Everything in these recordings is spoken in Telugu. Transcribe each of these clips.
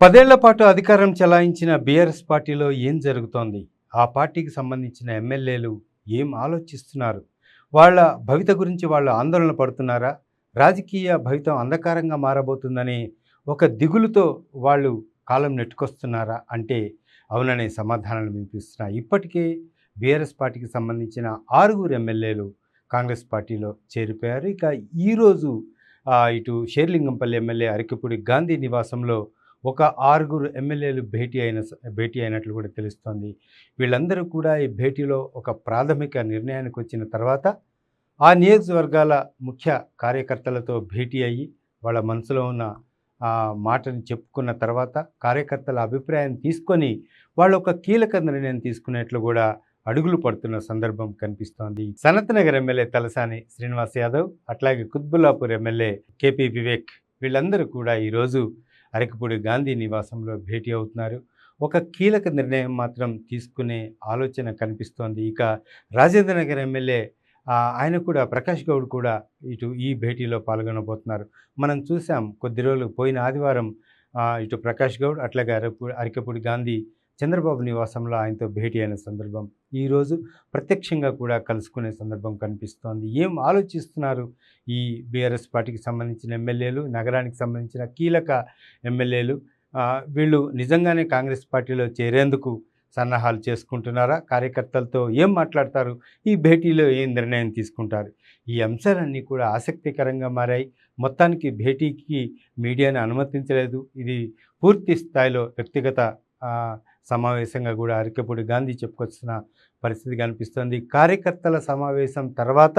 పదేళ్ళ పాటు అధికారం చెలాయించిన బీఆర్ఎస్ పార్టీలో ఏం జరుగుతోంది? ఆ పార్టీకి సంబంధించిన ఎమ్మెల్యేలు ఏం ఆలోచిస్తున్నారు? వాళ్ళ భవిత గురించి వాళ్ళు ఆందోళన పడుతున్నారా? రాజకీయ భవితం అంధకారంగా మారబోతుందని ఒక దిగులుతో వాళ్ళు కాలం నెట్టుకొస్తున్నారా? అంటే అవుననే సమాధానాలు వినిపిస్తున్నాయి. ఇప్పటికే బీఆర్ఎస్ పార్టీకి సంబంధించిన ఆరుగురు ఎమ్మెల్యేలు కాంగ్రెస్ పార్టీలో చేరిపోయారు. ఇక ఈరోజు ఇటు షేర్లింగంపల్లి ఎమ్మెల్యే అరకిపూడి గాంధీ నివాసంలో ఒక ఆరుగురు ఎమ్మెల్యేలు భేటీ అయిన స- భేటీ అయినట్లు కూడా తెలుస్తోంది. వీళ్ళందరూ కూడా ఈ భేటీలో ఒక ప్రాథమిక నిర్ణయానికి వచ్చిన తర్వాత ఆ నియోజకవర్గాల ముఖ్య కార్యకర్తలతో భేటీ అయ్యి వాళ్ళ మనసులో ఉన్న ఆ మాటని చెప్పుకున్న తర్వాత కార్యకర్తల అభిప్రాయాన్ని తీసుకొని వాళ్ళు ఒక కీలక నిర్ణయం తీసుకునేట్లు కూడా అడుగులు పడుతున్న సందర్భం కనిపిస్తోంది. సనత్నగర్ ఎమ్మెల్యే తలసాని శ్రీనివాస్ యాదవ్ అట్లాగే కుత్బుల్లాపూర్ ఎమ్మెల్యే కేపీ వివేక్ వీళ్ళందరూ కూడా ఈరోజు అరకపూడి గాంధీ నివాసంలో భేటీ అవుతున్నారు. ఒక కీలక నిర్ణయం మాత్రం తీసుకునే ఆలోచన కనిపిస్తోంది. ఇక రాజేంద్ర నగర్ ఎమ్మెల్యే ఆయన కూడా ప్రకాష్ గౌడ్ కూడా ఇటు ఈ భేటీలో పాల్గొనబోతున్నారు. మనం చూసాం కొద్ది రోజులు పోయిన ఆదివారం ఇటు ప్రకాష్ గౌడ్ అట్లాగే అరపు అరికపూడి గాంధీ చంద్రబాబు నివాసంలో ఆయనతో భేటీ అయిన సందర్భం. ఈరోజు ప్రత్యక్షంగా కూడా కలుసుకునే సందర్భం కనిపిస్తోంది. ఏం ఆలోచిస్తున్నారు? ఈ బీఆర్ఎస్ పార్టీకి సంబంధించిన ఎమ్మెల్యేలు నగరానికి సంబంధించిన కీలక ఎమ్మెల్యేలు వీళ్ళు నిజంగానే కాంగ్రెస్ పార్టీలో చేరేందుకు సన్నాహాలు చేసుకుంటున్నారా? కార్యకర్తలతో ఏం మాట్లాడతారు? ఈ భేటీలో ఏం నిర్ణయం తీసుకుంటారు? ఈ అంశాలన్నీ కూడా ఆసక్తికరంగా మారాయి. మొత్తానికి భేటీకి మీడియాని అనుమతించలేదు. ఇది పూర్తి స్థాయిలో వ్యక్తిగత సమావేశంగా కూడా అరికెపూడి గాంధీ చెప్పుకొచ్చిన పరిస్థితి కనిపిస్తోంది. కార్యకర్తల సమావేశం తర్వాత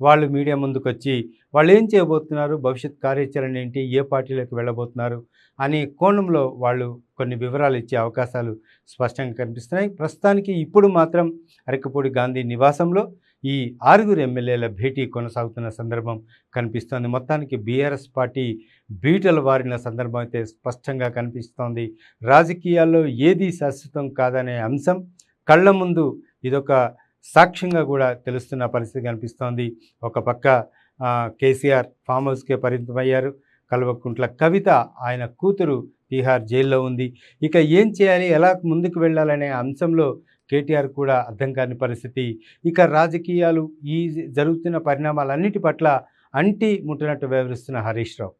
వాళ్ళు మీడియా ముందుకు వచ్చి వాళ్ళు ఏం చేయబోతున్నారు? భవిష్యత్ కార్యాచరణ ఏంటి? ఏ పార్టీలోకి వెళ్ళబోతున్నారు? అనే కోణంలో వాళ్ళు కొన్ని వివరాలు ఇచ్చే అవకాశాలు స్పష్టంగా కనిపిస్తున్నాయి. ప్రస్తుతానికి ఇప్పుడు మాత్రం అరకపూడి గాంధీ నివాసంలో ఈ ఆరుగురు ఎమ్మెల్యేల భేటీ కొనసాగుతున్న సందర్భం కనిపిస్తోంది. మొత్తానికి బీఆర్ఎస్ పార్టీ బీటలు వారిన సందర్భం అయితే స్పష్టంగా కనిపిస్తోంది. రాజకీయాల్లో ఏది శాశ్వతం కాదనే అంశం కళ్ళ ముందు ఇదొక సాక్ష్యంగా కూడా తెలుస్తున్న పరిస్థితి కనిపిస్తోంది. ఒక పక్క కేసీఆర్ ఫామ్ హౌస్కే పరిమితమయ్యారు. కల్వకుంట్ల కవిత ఆయన కూతురు తీహార్ జైల్లో ఉంది. ఇక ఏం చేయాలి ఎలా ముందుకు వెళ్ళాలనే అంశంలో కేటీఆర్ కూడా అర్థం కాని పరిస్థితి. ఇక రాజకీయాలు ఈ జరుగుతున్న పరిణామాలన్నిటి పట్ల అంటి ముట్టినట్టు వ్యవహరిస్తున్న హరీష్ రావు.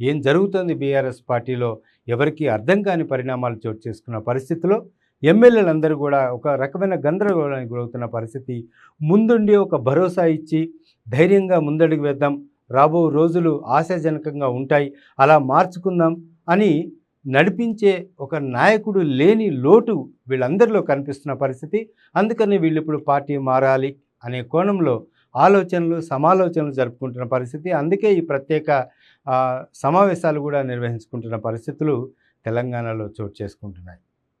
ఏం జరుగుతుంది బీఆర్ఎస్ పార్టీలో ఎవరికీ అర్థం కాని పరిణామాలు చోటు చేసుకున్న పరిస్థితిలో ఎమ్మెల్యేలందరూ కూడా ఒక రకమైన గందరగోళానికి గురవుతున్న పరిస్థితి. ముందుండి ఒక భరోసా ఇచ్చి ధైర్యంగా ముందడుగు వేద్దాం. రాబో రోజులు ఆశాజనకంగా ఉంటాయి. అలా మార్చుకుందాం అని నడిపించే ఒక నాయకుడు లేని లోటు వీళ్ళందరిలో కనిపిస్తున్న పరిస్థితి. అందుకని వీళ్ళు ఇప్పుడు పార్టీ మారాలి అనే కోణంలో ఆలోచనలు సమాలోచనలు జరుపుకుంటున్న పరిస్థితి. అందుకే ఈ ప్రత్యేక సమావేశాలు కూడా నిర్వహించుకుంటున్న పరిస్థితులు తెలంగాణలో చోటు చేసుకుంటున్నాయి.